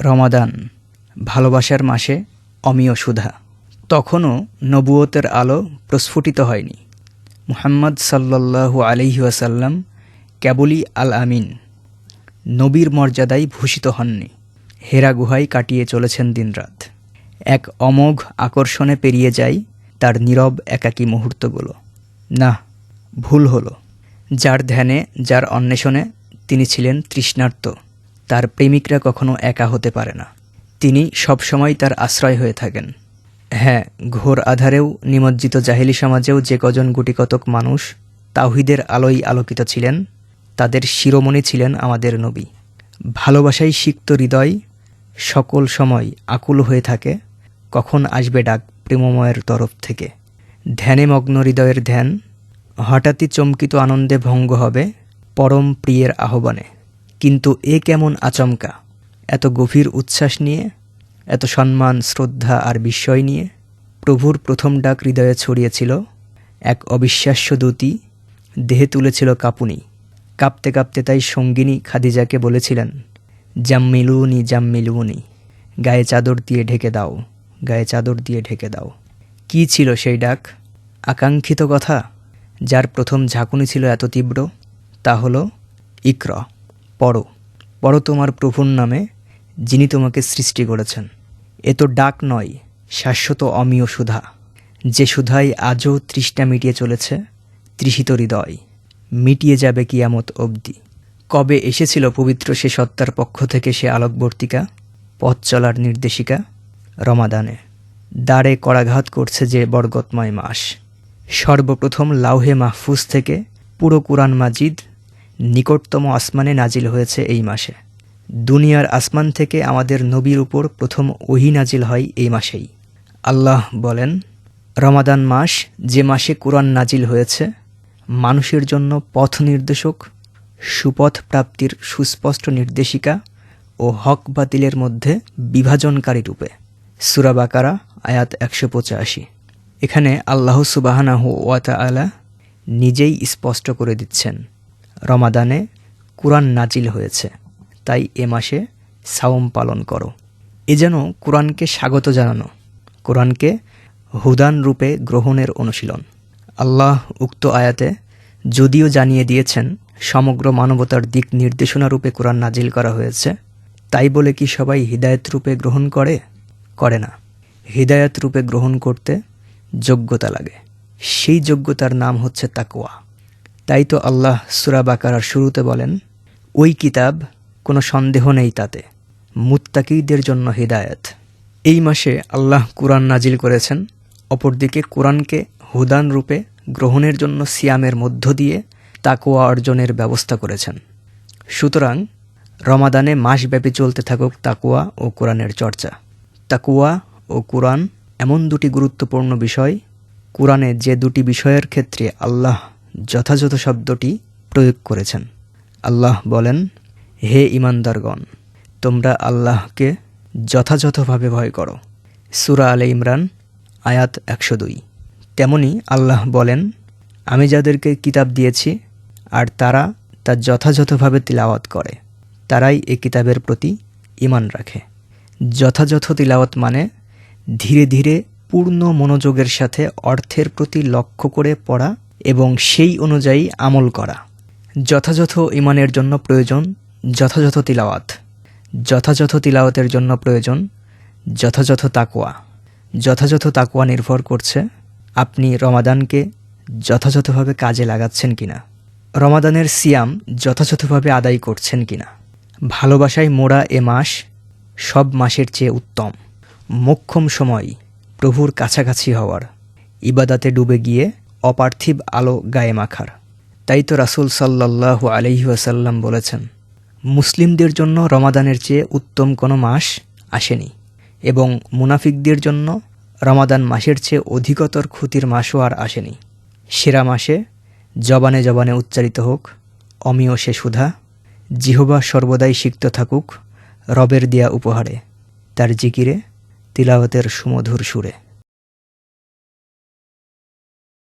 রমাদান, ভালোবাসার মাসে অমীয় সুধা। তখনও নবুয়তের আলো প্রস্ফুটিত হয়নি। মুহাম্মদ সাল্লাল্লাহু আলহি ওয়াসাল্লাম কেবলই আল আমিন, নবীর মর্যাদায় ভূষিত হননি। হেরা গুহায় কাটিয়ে চলেছেন দিনরাত। এক অমোঘ আকর্ষণে পেরিয়ে যায় তার নীরব একাকী মুহূর্তগুলো। না ভুল হলো। যার ধ্যানে, যার অন্বেষণে তিনি ছিলেন তৃষ্ণার্ত। তার প্রেমিকরা কখনো একা হতে পারে না। তিনি সবসময় তার আশ্রয় হয়ে থাকেন। হ্যাঁ ঘোর আধারেও নিমজ্জিত জাহিলি সমাজেও যে কজন গুটিকতক মানুষ তাওহিদের আলোয় আলোকিত ছিলেন, তাদের শিরোমণি ছিলেন আমাদের নবী। ভালোবাসাই সিক্ত হৃদয়, সকল সময় আকুল হয়ে থাকে, কখন আসবে ডাক প্রেমময়ের তরফ থেকে। ধ্যানে মগ্ন হৃদয়ের ধ্যান, হঠাৎই চমকিত আনন্দে ভঙ্গ হবে পরম প্রিয়ের আহ্বানে। কিন্তু এ কেমন আচমকা? এত গভীর উচ্ছ্বাস নিয়ে? এত সম্মান, শ্রদ্ধা আর বিস্ময় নিয়ে? প্রভুর প্রথম ডাক হৃদয়ে ছড়িয়েছিল এক অবিশ্বাস্য দূতি, দেহে তুলেছিল কাপুনি। কাঁপতে কাঁপতে তাই সঙ্গিনী খাদিজাকে বলেছিলেন, জাম্মিলুনি জাম্মিলুনি, গায়ে চাদর দিয়ে ঢেকে দাও, গায়ে চাদর দিয়ে ঢেকে দাও। কি ছিল সেই ডাক? আকাঙ্ক্ষিত কথা? যার প্রথম ঝাঁকুনি ছিল এত তীব্র, তা হলো ইক্র। পড়ো। পড়ো তোমার প্রভুর নামে, যিনি তোমাকে সৃষ্টি করেছেন। এ তো ডাক নয়, শাশ্বত অমীয় সুধা। যে সুধাই আজও তৃষ্ণা মিটিয়ে চলেছে, তৃষিত হৃদয়। মিটিয়ে যাবে কিয়ামত অবধি। কবে এসেছিল পবিত্র সে সত্তার পক্ষ থেকে সে আলোকবর্তিকা, পথ চলার নির্দেশিকা? রমাদানে। দ্বারে করাঘাত করছে যে বরগতময় মাস। সর্বপ্রথম লাউহে মাহফুজ থেকে পুরো কুরআন মাজিদ নিকটতম আসমানে নাজিল হয়েছে এই মাসে। দুনিয়ার আসমান থেকে আমাদের নবীর উপর প্রথম ওহি নাজিল হয় এই মাসেই। আল্লাহ বলেন, রমাদান মাস যে মাসে কোরআন নাজিল হয়েছে, মানুষের জন্য পথ নির্দেশক, সুপথ প্রাপ্তির সুস্পষ্ট নির্দেশিকা ও হক বাতিলের মধ্যে বিভাজনকারী রূপে। সুরাবাকারা আয়াত একশো পঁচাশি। এখানে আল্লাহ সুবাহানাহ ওয়াতা আলা নিজেই স্পষ্ট করে দিচ্ছেন। রমাদানে কোরআন নাজিল হয়েছে। তাই এ মাসে সাওম পালন করো। এ যেন কোরআনকে স্বাগত জানানো, কোরআনকে হুদান রূপে গ্রহণের অনুশীলন। আল্লাহ উক্ত আয়াতে যদিও জানিয়ে দিয়েছেন, সমগ্র মানবতার দিক নির্দেশনা রূপে কোরআন নাজিল করা হয়েছে, তাই বলে কি সবাই হৃদায়ত রূপে গ্রহণ করে? করে না। হৃদায়ত রূপে গ্রহণ করতে যোগ্যতা লাগে। সেই যোগ্যতার নাম হচ্ছে তাকোয়া তাই তো আল্লাহ সুরা বাকারার শুরুতে বলেন, ওই কিতাব কোনো সন্দেহ নেই তাতে, মুত্তাকিদের জন্য হৃদায়ত। এই মাসে আল্লাহ কোরআন নাজিল করেছেন, অপরদিকে কোরআনকে হুদান রূপে গ্রহণের জন্য সিয়ামের মধ্য দিয়ে তাকোয়া অর্জনের ব্যবস্থা করেছেন। সুতরাং রমাদানে মাসব্যাপী চলতে থাকুক তাকুয়া ও কোরআনের চর্চা। তাকুয়া ও কোরআন এমন দুটি গুরুত্বপূর্ণ বিষয়, কোরআনে যে দুটি বিষয়ের ক্ষেত্রে আল্লাহ যথাযথ শব্দটি প্রয়োগ করেছেন। আল্লাহ বলেন, হে ইমানদারগণ, তোমরা আল্লাহকে যথাযথভাবে ভয় করো। সুরা আলে ইমরান, আয়াত একশো দুই। তেমনি আল্লাহ বলেন, আমি যাদেরকে কিতাব দিয়েছি আর তারা তা যথাযথভাবে তিলাওয়াত করে, তারাই এ কিতাবের প্রতি ইমান রাখে। যথাযথ তিলাওয়াত মানে ধীরে ধীরে পূর্ণ মনোযোগের সাথে অর্থের প্রতি লক্ষ্য করে পড়া এবং সেই অনুযায়ী আমল করা। যথাযথ ইমানের জন্য প্রয়োজন, যথাযথ তিলাওয়াত। যথাযথ তিলাওয়াতের জন্য প্রয়োজন, যথাযথ তাকুয়া যথাযথ তাকুয়া নির্ভর করছে আপনি রমাদানকে যথাযথভাবে কাজে লাগাচ্ছেন কিনা। রমাদানের সিয়াম যথাযথভাবে আদায় করছেন কিনা। ভালোবাসায় মোড়া এ মাস সব মাসের চেয়ে উত্তম। মোক্ষম সময় প্রভুর কাছাকাছি হওয়ার। ইবাদাতে ডুবে গিয়ে অপার্থিব আলো গায়ে মাখার। তাই তো রাসুল সাল্লাহ আলহিহাসাল্লাম বলেছেন, মুসলিমদের জন্য রমাদানের চেয়ে উত্তম কোনো মাস আসেনি এবং মুনাফিকদের জন্য রমাদান মাসের চেয়ে অধিকতর ক্ষতির মাসও আর আসেনি। সেরা মাসে জবানে জবানে উচ্চারিত হোক, অমীয় সে সুধা, জিহবা সর্বদাই সিক্ত থাকুক রবের দেয়া উপহারে। তার জিকিরে, তিলাওয়াতের সুমধুর সুরে।